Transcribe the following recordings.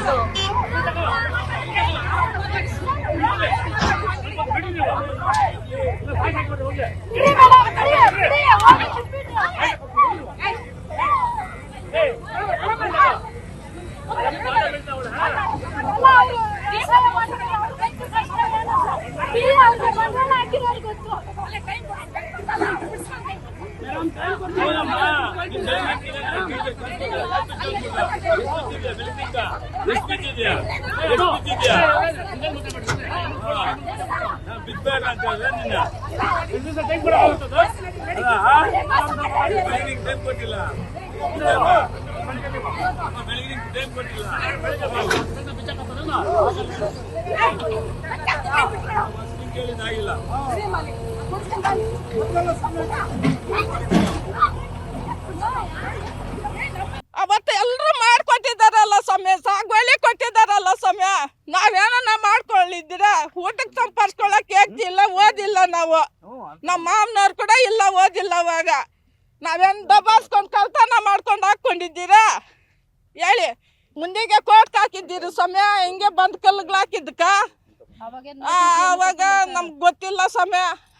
ಎಷ್ಟು ಕೇಳಿದಾಗಿಲ್ಲ ಅವತ್ತು ಎಲ್ಲರೂ ಮಾಡ್ಕೊಟ್ಟಿದ್ದಾರಲ್ಲ ಸಮಯ ಸಾಗುವಳಿ ಕೊಟ್ಟಿದ್ದಾರಲ್ಲ ಸಮಯ ನಾವೇನ ಮಾಡ್ಕೊಳ್ಳಿದ್ದೀರ ಊಟಕ್ಕೆ ಸಂಪಾದಿಸ್ಕೊಳಕ್ ಇಲ್ಲ ಓದಿಲ್ಲ ನಾವು. ನಮ್ಮ ಮಾವನವ್ರು ಕೂಡ ಇಲ್ಲ ಓದಿಲ್ಲ ಅವಾಗ. ನಾವೇನು ದಬಾಸ್ಕೊಂಡು ಕಲ್ತಾನ ಮಾಡ್ಕೊಂಡು ಹಾಕ್ಕೊಂಡಿದ್ದೀರಾ? ಹೇಳಿ ಮುಂದಿಗೆ ಕೋರ್ಟ್ ಹಾಕಿದ್ದೀರಿ ಸಮಯ ಹಿಂಗೆ ಬಂದ್ ಕಲ್ಗಳು ಹಾಕಿದ್ದಕ್ಕ? ಆ, ಅವಾಗ ನಮ್ಗೆ ಗೊತ್ತಿಲ್ಲ ಸಮಯ.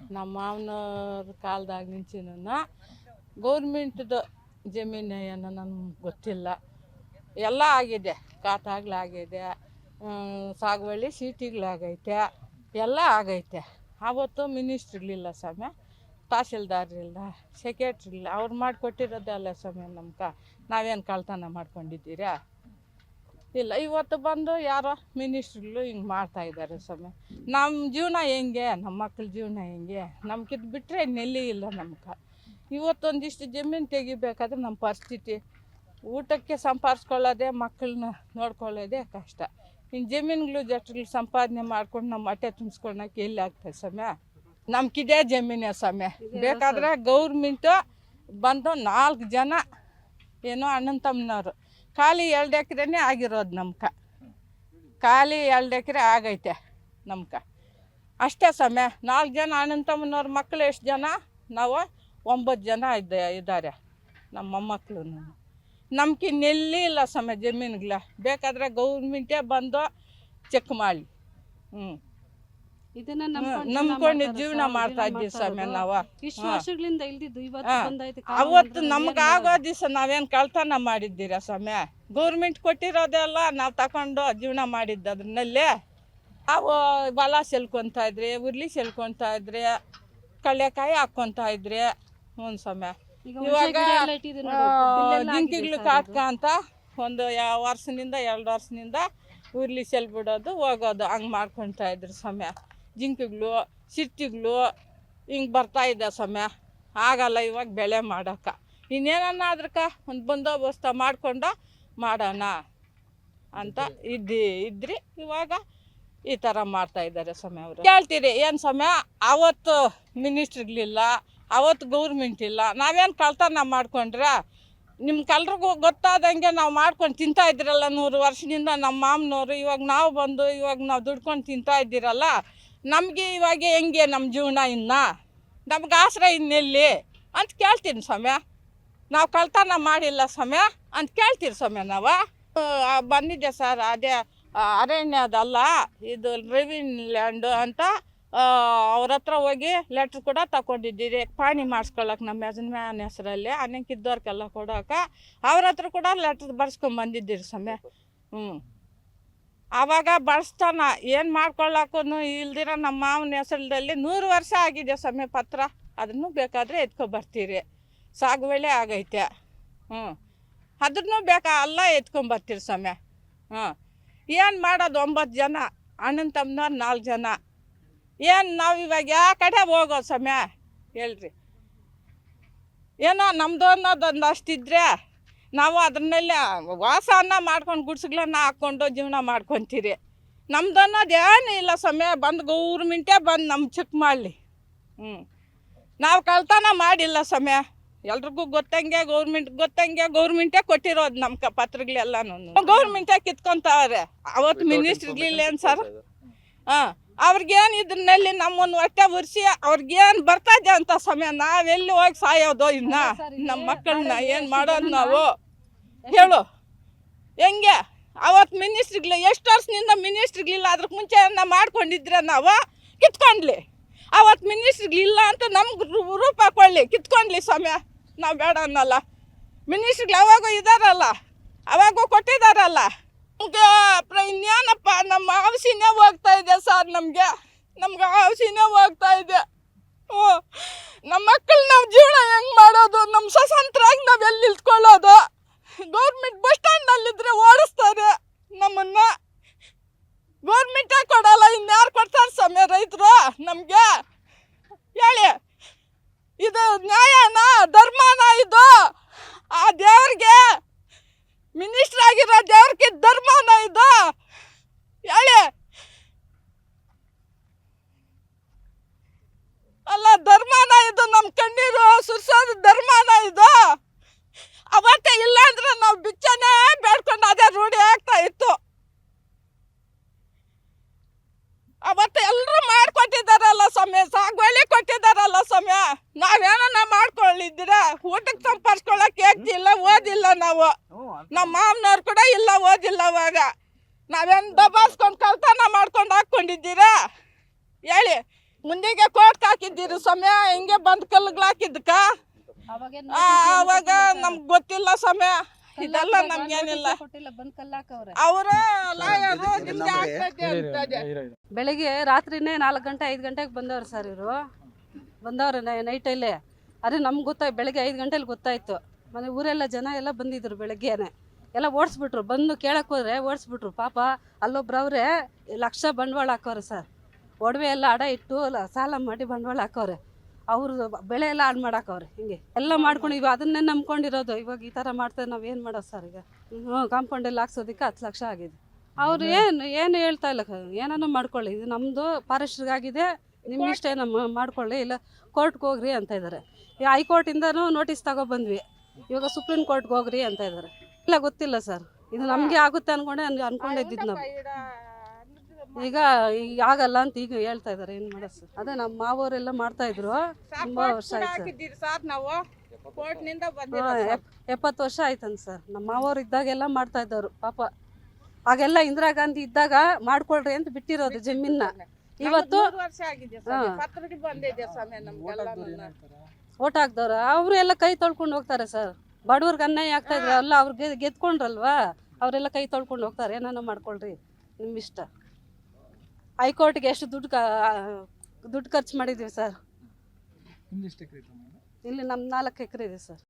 ನಮ್ಮ ಮಾವನವ್ರ ಕಾಲ್ದಾಗ ನಿಂಚಿನ ಗೌರ್ಮೆಂಟ್ದು ಜಮೀನು ಏನೋ ನನಗೆ ಗೊತ್ತಿಲ್ಲ. ಎಲ್ಲ ಆಗಿದೆ. ಕಾಟಾಗ್ಲಾಗಿದೆ ಸಾಗುವಳಿ ಸೀಟಿಗಳಾಗೈತೆ ಎಲ್ಲ ಆಗೈತೆ. ಆವತ್ತು ಮಿನಿಸ್ಟ್ರಿಲಿಲ್ಲ ಸ್ವಾಮಿ. ತಹಸೀಲ್ದಾರ್ ಇಲ್ಲ ಸೆಕ್ರೆಟ್ರಿ ಇಲ್ಲ ಅವ್ರು ಮಾಡಿಕೊಟ್ಟಿರೋದೇ ಅಲ್ಲ ಸ್ವಾಮಿ ನಮ್ಗೆ ನಾವೇನು ಕಳ್ತನ ಮಾಡ್ಕೊಂಡಿದ್ದೀರಾ? ಇಲ್ಲ ಇವತ್ತು ಬಂದು ಯಾರೋ ಮಿನಿಸ್ಟ್ರುಗಳು ಹಿಂಗೆ ಮಾಡ್ತಾ ಇದ್ದಾರೆ ಸ್ವಾಮಿ. ನಮ್ಮ ಜೀವನ ಹೆಂಗೆ? ನಮ್ಮ ಮಕ್ಕಳ ಜೀವನ ಹೆಂಗೆ? ನಮ್ಗಿದ್ ಬಿಟ್ಟರೆ ನೆಲ್ಲಿ ಇಲ್ಲ ನಮ್ಗೆ ಇವತ್ತೊಂದಿಷ್ಟು ಜಮೀನು ತೆಗಿಬೇಕಾದ್ರೆ ನಮ್ಮ ಪರಿಸ್ಥಿತಿ ಊಟಕ್ಕೆ ಸಂಪಾದಿಸ್ಕೊಳ್ಳೋದೇ ಮಕ್ಕಳನ್ನ ನೋಡ್ಕೊಳ್ಳೋದೇ ಕಷ್ಟ. ಇನ್ನು ಜಮೀನುಗಳು ಜಟ್ಗಳು ಸಂಪಾದನೆ ಮಾಡ್ಕೊಂಡು ನಮ್ಮ ಹೊಟ್ಟೆ ತುಂಬಿಸ್ಕೊಳಕ್ಕೆ ಎಲ್ಲಿ ಆಗ್ತದೆ ಸಮಯ ನಮ್ಗಿದೇ ಜಮೀನೇ ಸಮಯ ಬೇಕಾದ್ರೆ ಗೌರ್ಮೆಂಟು ಬಂದು ನಾಲ್ಕು ಜನ ಏನೋ ಅಣ್ಣನ ತಮ್ಮನವರು ಖಾಲಿ ಎರಡು ಎಕರೆನೇ ಆಗಿರೋದು ನಮ್ಕ. ಖಾಲಿ ಎರಡು ಎಕರೆ ಆಗೈತೆ ನಮ್ಕ. ಅಷ್ಟೇ ಸಮಯ ನಾಲ್ಕು ಜನ ಅಣ್ಣನ ಮಕ್ಕಳು ಎಷ್ಟು ಜನ? ನಾವು ಒಂಬತ್ತು ಜನ ಇದ್ದ ಇದ್ದಾರೆ ನಮ್ಮ ಮೊಮ್ಮಕ್ಕಳು ನೆಲ್ಲಿ ಇಲ್ಲ ಸಮಯ ಜಮೀನುಗಳ ಬೇಕಾದರೆ ಗೌರ್ಮೆಂಟೇ ಬಂದು ಚೆಕ್ ಮಾಡಿ. ಹ್ಞೂ ಇದನ್ನ ನಂಬ್ಕೊಂಡು ಜೀವನ ಮಾಡ್ತಾ ಇದ್ದೀವಿ ಸ್ವಾಮಿ ನಾವು. ಇಷ್ಟು ವರ್ಷಗಳಿಂದ ಇಲ್ದಿದ್ದು ಇವತ್ತು ಬಂದೈತೆ ಅವತ್ತು ದಿವಸ ನಾವೇನ್ ಕಳ್ತನ ಮಾಡಿದ್ದೀರ ಸ್ವಾಮಿ? ಗೌರ್ಮೆಂಟ್ ಕೊಟ್ಟಿರೋದೆಲ್ಲ ನಾವು ತಕೊಂಡು ಜೀವನ ಮಾಡಿದ್ದ ಅದ್ರಲ್ಲೇ. ಅವು ಬಲ ಸೆಲ್ಕೊತಾ ಇದ್ರಿ ಉರ್ಲಿ ಸೆಲ್ಕೊತಾ ಇದ್ರಿ ಕಳ್ಳೆಕಾಯಿ ಹಾಕ್ಕೊಂತ ಇದ್ರಿ ಒಂದು ಸ್ವಾಮಿ. ಇವಾಗ ಜಿಂಕಿಗಳು ಆಗಿದೆ ಕಾಟ್ಕ ಅಂತ ಒಂದು ಯಾವ ವರ್ಷದಿಂದ ಎರಡು ವರ್ಷದಿಂದ ಉರ್ಲಿ ಸೆಲ್ ಬಿಡೋದು ಹೋಗೋದು ಹಂಗೆ ಮಾಡ್ಕೊತಾ ಇದ್ರು ಸಮಯ ಜಿಂಕೆಗಳು, ಸಿಟ್ಟಿಗಳು ಹಿಂಗೆ ಬರ್ತಾ ಇದೆ ಸಮಯ ಆಗಲ್ಲ ಇವಾಗ ಬೆಳೆ ಮಾಡೋಕೆ. ಇನ್ನೇನನ್ನ ಅದ್ರಕ ಒಂದು ಬಂದೋಬಸ್ತ ಮಾಡಿಕೊಂಡು ಮಾಡೋಣ ಅಂತ ಇದ್ದಿ, ಇದ್ರಿ. ಇವಾಗ ಈ ಥರ ಮಾಡ್ತಾ ಇದ್ದಾರೆ ಸಮಯ ಅವರು. ಕೇಳ್ತೀರಿ, ಏನು ಸಮಯ ಅವತ್ತು ಮಿನಿಸ್ಟ್ರಿಗಳಿಲ್ಲ ಅವತ್ತು ಗೌರ್ಮೆಂಟ್ ಇಲ್ಲ. ನಾವೇನು ಕಳ್ತಾನ ಮಾಡ್ಕೊಂಡ್ರೆ? ನಿಮ್ಮ ಕಲ್ರಿಗೂ ಗೊತ್ತಾದಂಗೆ ನಾವು ಮಾಡ್ಕೊಂಡು ತಿಂತಾ ಇದ್ದೀರಲ್ಲ ನೂರು ವರ್ಷದಿಂದ ನಮ್ಮ ಮಾಮನವರು. ಇವಾಗ ನಾವು ಬಂದು ಇವಾಗ ನಾವು ದುಡ್ಕೊಂಡು ತಿಂತಾ ಇದ್ದೀರಲ್ಲ? ನಮಗೆ ಇವಾಗ ಹೆಂಗೆ ನಮ್ಮ ಜೀವನ ಇನ್ನು? ನಮ್ಗೆ ಆಶ್ರಯ ಇನ್ನೆಲ್ಲಿ ಅಂತ ಕೇಳ್ತೀನಿ ಸ್ವಾಮ್ಯ ನಾವು ಕಳ್ತನ ಮಾಡಿಲ್ಲ ಸ್ವಾಮ್ಯ ಅಂತ ಕೇಳ್ತೀರಿ ಸ್ವಾಮ್ಯ ನಾವು. ಬಂದಿದ್ದೆ ಸರ್? ಅದೇ ಅರಣ್ಯದಲ್ಲ, ಇದು ರೆವಿನ್ಯೂ ಲ್ಯಾಂಡ್ ಅಂತ ಅವ್ರ ಹತ್ರ ಹೋಗಿ ಲೆಟ್ರ್ ಕೂಡ ತಗೊಂಡಿದ್ದೀರಿ. ಪಾಣಿ ಮಾಡಿಸ್ಕೊಳ್ಳೋಕೆ ನಮ್ಮ ಯಜಮಾನ ಹೆಸರಲ್ಲಿ ಅನ್ನಕ್ಕಿದ್ದವ್ರಿಗೆಲ್ಲ ಕೊಡೋಕೆ. ಅವ್ರ ಹತ್ರ ಕೂಡ ಲೆಟ್ರ್ ಬರ್ಸ್ಕೊಂಡ್ ಬಂದಿದ್ದೀರಿ ಸಮಯ. ಹ್ಞೂ ಆವಾಗ ಬಳಸ್ತಾನ, ಏನು ಮಾಡ್ಕೊಳ್ಳೋಕ್ಕೂ ಇಲ್ದಿರ ನಮ್ಮ ಮಾವನ ಹೆಸರಲ್ಲಿ ನೂರು ವರ್ಷ ಆಗಿದೆ ಸಮಯ ಪತ್ರ. ಅದನ್ನು ಬೇಕಾದರೆ ಎತ್ಕೊ ಬರ್ತೀರಿ. ಸಾಗುವಳಿ ಆಗೈತೆ. ಹ್ಞೂ. ಅದನ್ನು ಬೇಕಾ ಅಲ್ಲ ಎತ್ಕೊಂಬರ್ತೀರಿ ಸಮಯ ಹ್ಞೂ. ಏನು ಮಾಡೋದು ಒಂಬತ್ತು ಜನ, ಅಣ್ಣನ ತಮ್ಮನವ್ರು ನಾಲ್ಕು ಜನ. ಏನು ನಾವು ಇವಾಗ ಯಾವ ಕಡೆ ಹೋಗೋ ಸಮಯ ಹೇಳ್ರಿ. ಏನೋ ನಮ್ಮದು ಅನ್ನೋದೊಂದು ಅಷ್ಟಿದ್ರೆ ನಾವು ಅದನ್ನೆಲ್ಲ ವಾಸ ಅನ್ನ ಮಾಡ್ಕೊಂಡು ಗುಡ್ಸ್ಗಳನ್ನ ಹಾಕ್ಕೊಂಡು ಜೀವನ ಮಾಡ್ಕೊತೀರಿ. ನಮ್ದು ಅನ್ನೋದು ಏನೂ ಇಲ್ಲ ಸಮಯ ಬಂದು ಗೌರ್ಮೆಂಟೇ ಬಂದು ನಮ್ಮ ಚೆಕ್ ಮಾಡಲಿ. ಹ್ಞೂ ನಾವು ಕಳ್ತನ ಮಾಡಿಲ್ಲ ಸಮಯ ಎಲ್ರಿಗೂ ಗೊತ್ತಂಗೆ ಗೌರ್ಮೆಂಟ್ ಗೊತ್ತಂಗೆ ಗೌರ್ಮೆಂಟೇ ಕೊಟ್ಟಿರೋದು ನಮ್ಮ ಕ ಪತ್ರಗಳೆಲ್ಲನೂ ಗೌರ್ಮೆಂಟೇ ಕಿತ್ಕೊಂತಾವ್ರೆ. ಅವತ್ತು ಮಿನಿಸ್ಟ್ರಿಗಳಿಲ್ಲ ಏನು ಸರ್? ಹಾಂ. ಅವ್ರಿಗೇನು ಇದ್ರಲ್ಲಿ ನಮ್ಮನ್ನು ಹೊಟ್ಟೆ ಉರ್ಸಿ ಅವ್ರಿಗೇನು ಇದೆ ಅಂತ ಸಮಯ ನಾವೆಲ್ಲಿ ಹೋಗಿ ಸಾಯೋದು ಇನ್ನ? ನಮ್ಮ ಮಕ್ಕಳನ್ನ ಏನು ಮಾಡೋದು ನಾವು? ಹೇಳು. ಹೆಂಗೆ? ಅವತ್ತು ಮಿನಿಸ್ಟ್ರಿಗ್ಲ ಎಷ್ಟು ವರ್ಷದಿಂದ ಮಿನಿಸ್ಟ್ರಿಗ್ಲಿಲ್ಲ ಅದ್ರ ಮುಂಚೆ ನಾವು ಮಾಡ್ಕೊಂಡಿದ್ರೆ ನಾವು? ಕಿತ್ಕೊಂಡ್ಲಿ. ಅವತ್ತು ಮಿನಿಸ್ಟ್ರಿಗಳಿಲ್ಲ ಅಂತ ನಮ್ಗೆ ರೂಪ ಹಾಕೊಳ್ಳಿ ಕಿತ್ಕೊಂಡ್ಲಿ ಸಮಯ ನಾವು ಬೇಡ ಅನ್ನಲ್ಲ. ಮಿನಿಸ್ಟ್ರಿಗಳು ಅವಾಗೂ ಇದಾರಲ್ಲ. ಅವಾಗೂ ಪ್ರ- ಇನ್ನೇನಪ್ಪ ನಮ್ಮ ಔಷಧಿನೇ ಹೋಗ್ತಾ ಇದೆ ಸರ್ ನಮಗೆ. ನಮ್ಗೆ ಔಷಧಿನೇ ಹೋಗ್ತಾ ಇದೆ. ಹ್ಞೂ ನಮ್ಮ ಮಕ್ಕಳು ನಾವು ಜೀವನ ಹೆಂಗೆ ಮಾಡೋದು? ನಮ್ಮ ಸ್ವತಂತ್ರಾಗಿ ನಾವು ಎಲ್ಲಿ ನಿಲ್ತ್ಕೊಳ್ಳೋದು ಗೌರ್ಮೆಂಟ್ ಬಸ್ ಸ್ಟ್ಯಾಂಡ್ನಲ್ಲಿದ್ದರೆ ಓಡಿಸ್ತಾರೆ ನಮ್ಮನ್ನು. ಗೌರ್ಮೆಂಟೇ ಕೊಡಲ್ಲ ಇನ್ಯಾರು ಕೊಡ್ತಾರೆ ಸಮಯ ರೈತರು? ನಮಗೆ. ಹೇಳಿ. ಇದು ನ್ಯಾಯನ? ಧರ್ಮನ ಇದು? ಆ ದೇವ್ರಿಗೆ ಮಿನಿಸ್ಟರ್ ಆಗಿರೋ ದೇವ್ರಿಗೆ ಧರ್ಮನ ಇದು. ಹೇಳಿ ಅಲ್ಲ ಧರ್ಮನ ಇದು ನಮ್ಮ ಕಣ್ಣೀರು ಸುರ್ಸೋದು ಧರ್ಮನ ಇದು ಅವತ್ತೇ ಇಲ್ಲ ಅಂದ್ರೆ ನಾವು ಬಿಚ್ಚನೇ ಬೇಡ್ಕೊಂಡು ಅದೇ ರೂಢಿ ಆಗ್ತಾ ಇತ್ತು ಅವತ್ತು ಎಲ್ಲರೂ ಮಾಡ್ಕೊಟ್ಟಿದ್ದಾರಲ್ಲ ಸಮಯ ಸಾಗುವಳಿ ಕೊಟ್ಟಿದ್ದಾರಲ್ಲ ಸಮಯ ನಾವೇನ ಮಾಡ್ಕೊಳ್ಳಿದ್ದೀರ? ಊಟಕ್ಕೆ ಸಂಪಾದಿಸ್ಕೊಳಕ್ಕೆ ಆಗ್ತಿಲ್ಲ ಓದಿಲ್ಲ ನಾವು. ನಮ್ಮ ಮಾವನವ್ರು ಕೂಡ ಇಲ್ಲ ಓದಿಲ್ಲ ಅವಾಗ. ನಾವೇನು ದಬಾಸ್ಕೊಂಡು ಕಲ್ತಾನ ಮಾಡ್ಕೊಂಡು ಹಾಕ್ಕೊಂಡಿದ್ದೀರಾ? ಹೇಳಿ ಮುಂದೆಗೆ ಕೋರ್ಟ್ ಹಾಕಿದ್ದೀರಿ ಸಮಯ ಹಿಂಗೆ ಬಂದ್ ಕಲ್ಗಳು ಹಾಕಿದ್ಕ ಅವಾಗ ನಮ್ಗೆ ಗೊತ್ತಿಲ್ಲ ಸಮಯ. ಇದೆಲ್ಲ ನಮ್ಗೇನಿಲ್ಲ ಅವರ ಬೆಳಿಗ್ಗೆ ರಾತ್ರಿನೇ ನಾಲ್ಕು ಗಂಟೆ ಐದು ಗಂಟೆಗೆ ಬಂದವ್ರು ಸರ್ ಇವರು. ಬಂದವ್ರೆ ನೈಟಲ್ಲೇ ಅದೇ ನಮ್ಗೆ ಗೊತ್ತಾಯ್ತು ಬೆಳಗ್ಗೆ ಐದು ಗಂಟೆಲಿ ಗೊತ್ತಾಯಿತು. ಮನೆ ಊರೆಲ್ಲ ಜನ ಎಲ್ಲ ಬಂದಿದ್ರು ಬೆಳಗ್ಗೆನೆ. ಎಲ್ಲ ಓಡಿಸ್ಬಿಟ್ರು. ಬಂದು ಕೇಳಕ್ಕೆ ಹೋದ್ರೆ ಓಡಿಸ್ಬಿಟ್ರು. ಪಾಪ ಅಲ್ಲೊಬ್ರವ್ರೆ ಲಕ್ಷ ಬಂಡವಾಳ ಹಾಕೋರೆ ಸರ್. ಒಡವೆ ಎಲ್ಲ ಅಡ ಇಟ್ಟು ಸಾಲ ಮಾಡಿ ಬಂಡವಾಳ ಹಾಕೋರೆ. ಅವರು ಬೆಳೆ ಎಲ್ಲ ಹಾಳು ಮಾಡಾಕವ್ರೆ. ಹಿಂಗೆ ಎಲ್ಲ ಮಾಡ್ಕೊಂಡು ಇವಾಗ ಅದನ್ನೇ ನಂಬ್ಕೊಂಡಿರೋದು. ಇವಾಗ ಈ ಥರ ಮಾಡ್ತಾರೆ ನಾವು ಏನು ಮಾಡೋದು ಸರ್ ಈಗ? ಹ್ಞೂ ಕಾಂಪೌಂಡಲ್ಲಿ ಹಾಕ್ಸೋದಕ್ಕೆ ಹತ್ತು ಲಕ್ಷ ಆಗಿದೆ. ಅವ್ರು ಏನು ಏನು ಹೇಳ್ತಾ ಇಲ್ಲ. ಏನನ್ನೂ ಮಾಡ್ಕೊಳ್ಳಿ. ಇದು ನಮ್ಮದು ಫಾರೆಸ್ಟ್ರಿಗಾಗಿದೆ ನಿಮ್ಮ ಇಷ್ಟ ನಮ್ಮ ಮಾಡ್ಕೊಳ್ಳಿ ಇಲ್ಲ ಕೋರ್ಟ್ಗೆ ಹೋಗ್ರಿ ಅಂತ ಇದ್ದಾರೆ ಈ ಹೈಕೋರ್ಟಿಂದನೂ ನೋಟಿಸ್ ತಗೊಬಂದ್ವಿ. ಇವಾಗ ಸುಪ್ರೀಂ ಕೋರ್ಟ್ಗೆ ಹೋಗ್ರಿ ಅಂತ ಇದ್ದಾರೆ ಇಲ್ಲ ಗೊತ್ತಿಲ್ಲ ಸರ್. ಇದು ನಮಗೆ ಆಗುತ್ತೆ ಅನ್ಕೊಂಡೆ ಅನ್ ಅನ್ಕೊಂಡಿದ್ದು ನಾವು. ಈಗ ಈಗ ಆಗಲ್ಲ ಅಂತ ಈಗ ಹೇಳ್ತಾ ಇದ್ದಾರೆ ಏನು ಮಾಡೋದು ಸರ್? ಅದೇ ನಮ್ಮ ಮಾವೋರೆಲ್ಲ ಮಾಡ್ತಾ ಇದ್ರು. ತುಂಬಾ ವರ್ಷ ಆಯ್ತು ಸರ್. ನಾವು. ಎಪ್ಪತ್ತು ವರ್ಷ ಆಯ್ತಂತ ಸರ್. ನಮ್ಮ ಮಾವವ್ರು ಇದ್ದಾಗೆಲ್ಲ ಮಾಡ್ತಾ ಇದ್ದವ್ರು ಪಾಪ. ಆಗೆಲ್ಲ ಇಂದಿರಾ ಗಾಂಧಿ ಇದ್ದಾಗ ಮಾಡ್ಕೊಳ್ರಿ ಅಂತ ಬಿಟ್ಟಿರೋದು ಜಮೀನ ಇವತ್ತು ಮೂರು ವರ್ಷ ಆಗಿದೆ ಹಾ. ಪತ್ರಕ್ಕೆ ಬಂದಿದೆ ಸಮಯ ನಮ್ಗೆಲ್ಲ ಓಟ್ ಹಾಕ್ದವ್ರ ಅವರು ಎಲ್ಲ ಕೈ ತೊಳ್ಕೊಂಡು ಹೋಗ್ತಾರೆ ಸರ್. ಬಡವ್ರಿಗೆ ಅನ್ಯಾಯ ಆಗ್ತಾ ಇದ್ರೆ ಅಲ್ಲ ಅವ್ರಿಗೆ ಗೆದ್ಕೊಂಡ್ರಲ್ವಾ? ಅವರೆಲ್ಲ ಕೈ ತೊಳ್ಕೊಂಡು ಹೋಗ್ತಾರೆ. ಏನಾನ ಮಾಡ್ಕೊಳ್ರಿ ನಿಮ್ಮ ಇಷ್ಟ. ಹೈಕೋರ್ಟ್ಗೆ ಎಷ್ಟು ದುಡ್ಡು ದುಡ್ಡು ಖರ್ಚು ಮಾಡಿದ್ದೀವಿ ಸರ್. ಇಲ್ಲಿ ನಮ್ಮ ನಾಲ್ಕು ಎಕರೆ ಇದೆ ಸರ್.